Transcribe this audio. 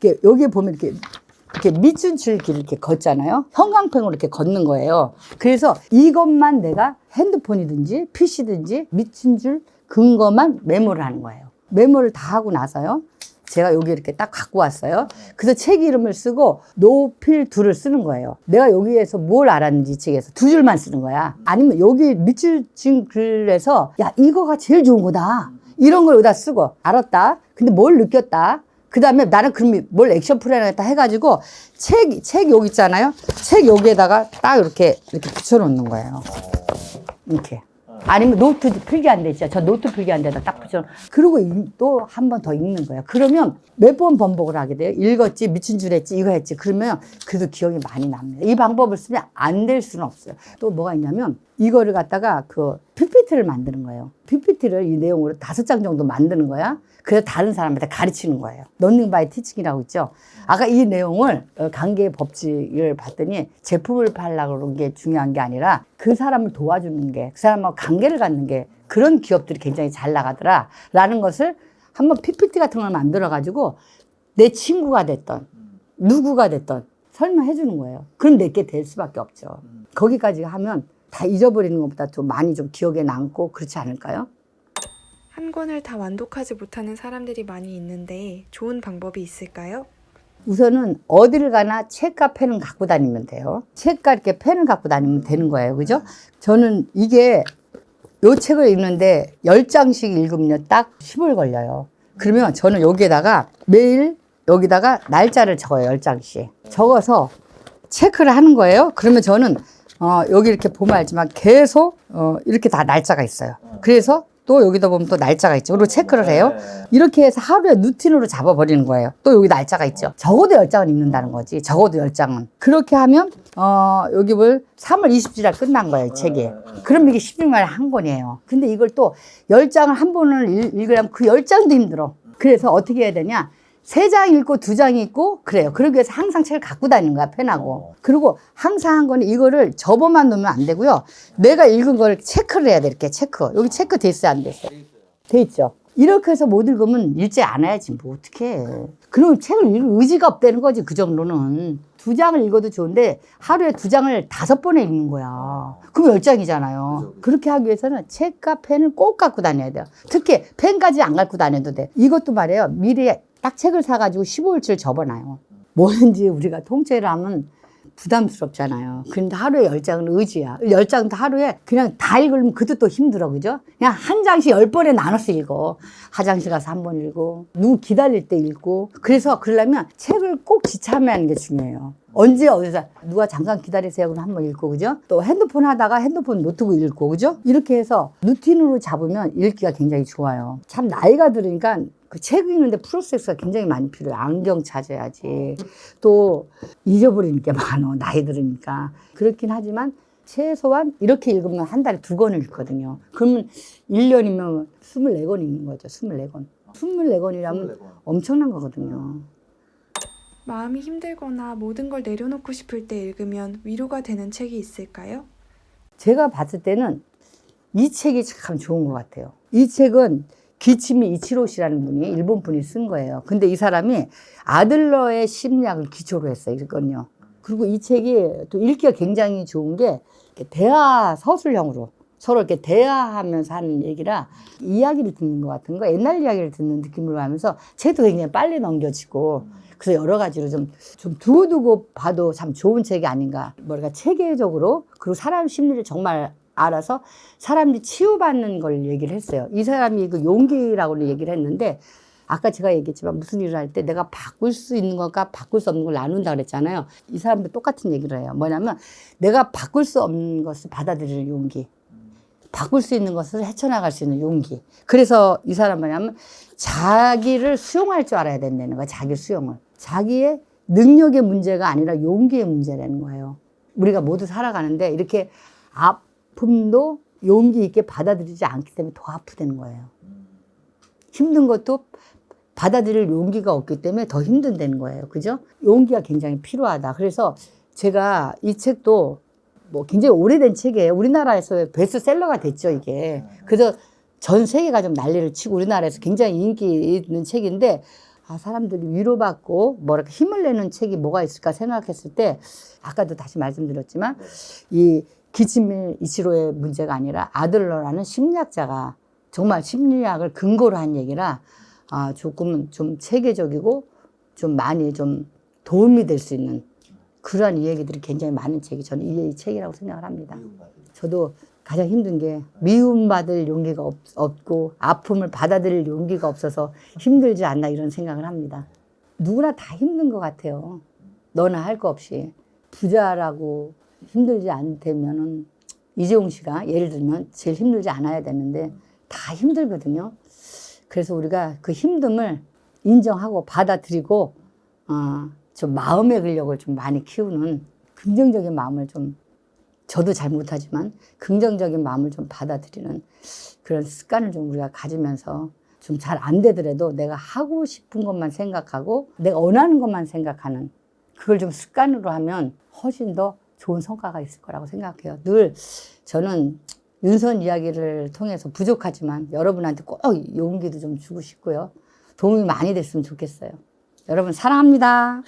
이렇게 여기 보면 이렇게 이렇게 밑줄 길 이렇게 걷잖아요. 형광펜으로 이렇게 걷는 거예요. 그래서 이것만 내가 핸드폰이든지 PC든지 밑줄 줄 근거만 메모를 하는 거예요. 메모를 다 하고 나서요. 제가 여기 이렇게 딱 갖고 왔어요. 그래서 책 이름을 쓰고 노필 둘을 쓰는 거예요. 내가 여기에서 뭘 알았는지 이 책에서 두 줄만 쓰는 거야. 아니면 여기 밑줄 진 글에서 야 이거가 제일 좋은 거다. 이런 걸 여기다 쓰고 알았다. 근데 뭘 느꼈다. 그 다음에 나는 그럼 뭘 액션 플랜을 다 해가지고 책, 책 여기 있잖아요. 책 여기에다가 딱 이렇게, 이렇게 붙여놓는 거예요. 이렇게. 아니면 노트 필기한 데 있죠. 저 노트 필기한 데다 딱 붙여. 그리고 또 한 번 더 읽는 거예요. 그러면 몇번 반복을 하게 돼요. 읽었지, 미친 줄 했지, 이거 했지. 그러면 그래도 기억이 많이 납니다. 이 방법을 쓰면 안 될 수는 없어요. 또 뭐가 있냐면 이거를 갖다가 그 PPT를 만드는 거예요. PPT를 이 내용으로 다섯 장 정도 만드는 거야. 그래서 다른 사람한테 가르치는 거예요. 런닝 바이 티칭이라고 있죠. 아까 이 내용을 어, 관계 법칙을 봤더니 제품을 팔려고 그런 게 중요한 게 아니라 그 사람을 도와주는 게 그 사람하고 관계를 갖는 게 그런 기업들이 굉장히 잘 나가더라. 라는 것을 한번 PPT 같은 걸 만들어 가지고 내 친구가 됐던 누구가 됐던 설명해 주는 거예요. 그럼 내게 될 수밖에 없죠. 거기까지 하면 다 잊어버리는 것보다 좀 많이 좀 기억에 남고 그렇지 않을까요? 한 권을 다 완독하지 못하는 사람들이 많이 있는데 좋은 방법이 있을까요? 우선은 어디를 가나 책과 펜은 갖고 다니면 돼요. 책과 이렇게 펜을 갖고 다니면 되는 거예요. 그죠? 저는 이게 요 책을 읽는데 열장씩 읽으면 딱 10을 걸려요. 그러면 저는 여기에다가 매일 여기다가 날짜를 적어요. 열장씩 적어서 체크를 하는 거예요. 그러면 저는 어, 여기 이렇게 보면 알지만 계속 어, 이렇게 다 날짜가 있어요. 그래서 또 여기다 보면 또 날짜가 있죠. 그리고 체크를 해요. 이렇게 해서 하루에 루틴으로 잡아버리는 거예요. 또 여기 날짜가 있죠. 적어도 열장은 읽는다는 거지. 적어도 열장은 그렇게 하면, 어, 여기 볼 3월 20일날 끝난 거예요, 이 책이. 그럼 이게 10일 만에 한 권이에요. 근데 이걸 또 열장을한 번을 읽- 읽으려면 그 열장도 힘들어. 그래서 어떻게 해야 되냐. 세 장 읽고 두 장 읽고 그래요. 그러기 위해서 항상 책을 갖고 다니는 거야, 펜하고. 그리고 항상 한 거는 이거를 접어만 놓으면 안 되고요. 내가 읽은 걸 체크를 해야 돼, 이렇게 체크. 여기 체크 돼 있어요, 안 돼 있어요? 돼 있죠. 이렇게 해서 못 읽으면 읽지 않아야지 뭐 어떡해. 그럼 책을 읽을 의지가 없다는 거지 그 정도는. 두 장을 읽어도 좋은데 하루에 두 장을 다섯 번에 읽는 거야. 그럼 열 장이잖아요. 그렇게 하기 위해서는 책과 펜을 꼭 갖고 다녀야 돼요. 특히 펜까지 안 갖고 다녀도 돼. 이것도 말이에요. 미리 딱 책을 사가지고 15일치를 접어놔요. 뭐든지 우리가 통째로 하면 부담스럽잖아요. 근데 하루에 열 장은 의지야. 열 장도 하루에 그냥 다 읽으면 그것도 또 힘들어, 그죠? 그냥 한 장씩 열 번에 나눠서 읽어. 화장실 가서 한 번 읽고, 누구 기다릴 때 읽고. 그래서 그러려면 책을 꼭 지참하는 게 중요해요. 언제 어디서 누가 잠깐 기다리세요 그럼 한번 읽고 그죠? 또 핸드폰 하다가 핸드폰 노트북 읽고 그죠? 이렇게 해서 루틴으로 잡으면 읽기가 굉장히 좋아요. 참 나이가 들으니까 그책 읽는데 프로세스가 굉장히 많이 필요해요. 안경 찾아야지. 또 잊어버리는 게 많어. 나이 들으니까. 그렇긴 하지만 최소한 이렇게 읽으면 한 달에 두 권을 읽거든요. 그러면 1년이면 24권 읽는 거죠. 24권. 24권이라면 엄청난 거거든요. 마음이 힘들거나 모든 걸 내려놓고 싶을 때 읽으면 위로가 되는 책이 있을까요? 제가 봤을 때는 이 책이 참 좋은 것 같아요. 이 책은 기치미 이치로 씨라는 분이 일본 분이 쓴 거예요. 근데 이 사람이 아들러의 심리학을 기초로 했어요. 이건요. 그리고 이 책이 또 읽기가 굉장히 좋은 게 대화 서술형으로 서로 이렇게 대화하면서 하는 얘기라 이야기를 듣는 것 같은 거, 옛날 이야기를 듣는 느낌으로 하면서 책도 굉장히 빨리 넘겨지고 그래서 여러 가지로 좀, 좀 두고두고 봐도 참 좋은 책이 아닌가. 뭐랄까, 체계적으로, 그리고 사람 심리를 정말 알아서 사람들이 치유받는 걸 얘기를 했어요. 이 사람이 그 용기라고 얘기를 했는데, 아까 제가 얘기했지만 무슨 일을 할 때 내가 바꿀 수 있는 것과 바꿀 수 없는 걸 나눈다 그랬잖아요. 이 사람도 똑같은 얘기를 해요. 뭐냐면 내가 바꿀 수 없는 것을 받아들이는 용기. 바꿀 수 있는 것을 헤쳐나갈 수 있는 용기. 그래서 이 사람 뭐냐면 자기를 수용할 줄 알아야 된다는 거야. 자기 수용을. 자기의 능력의 문제가 아니라 용기의 문제라는 거예요. 우리가 모두 살아가는데 이렇게 아픔도 용기 있게 받아들이지 않기 때문에 더 아프다는 거예요. 힘든 것도 받아들일 용기가 없기 때문에 더 힘든다는 거예요. 그죠? 용기가 굉장히 필요하다. 그래서 제가 이 책도 뭐 굉장히 오래된 책이에요. 우리나라에서 베스트셀러가 됐죠, 이게. 그래서 전 세계가 좀 난리를 치고 우리나라에서 굉장히 인기 있는 책인데 아, 사람들이 위로받고 뭐랄까 힘을 내는 책이 뭐가 있을까 생각했을 때 아까도 다시 말씀드렸지만 이 기치밀 이치로의 문제가 아니라 아들러라는 심리학자가 정말 심리학을 근거로 한 얘기라 아, 조금은 좀 체계적이고 좀 많이 좀 도움이 될 수 있는 그러한 이야기들이 굉장히 많은 책이 저는 이 책이라고 생각을 합니다. 저도 가장 힘든 게 미움받을 용기가 없, 없고 아픔을 받아들일 용기가 없어서 힘들지 않나 이런 생각을 합니다. 누구나 다 힘든 것 같아요. 너나 할 거 없이 부자라고 힘들지 않다면은 이재용 씨가 예를 들면 제일 힘들지 않아야 되는데 다 힘들거든요. 그래서 우리가 그 힘듦을 인정하고 받아들이고 어, 좀 마음의 근력을 좀 많이 키우는 긍정적인 마음을 좀 저도 잘 못하지만 긍정적인 마음을 좀 받아들이는 그런 습관을 좀 우리가 가지면서 좀 잘 안 되더라도 내가 하고 싶은 것만 생각하고 내가 원하는 것만 생각하는 그걸 좀 습관으로 하면 훨씬 더 좋은 성과가 있을 거라고 생각해요. 늘 저는 윤선 이야기를 통해서 부족하지만 여러분한테 꼭 용기도 좀 주고 싶고요. 도움이 많이 됐으면 좋겠어요. 여러분 사랑합니다.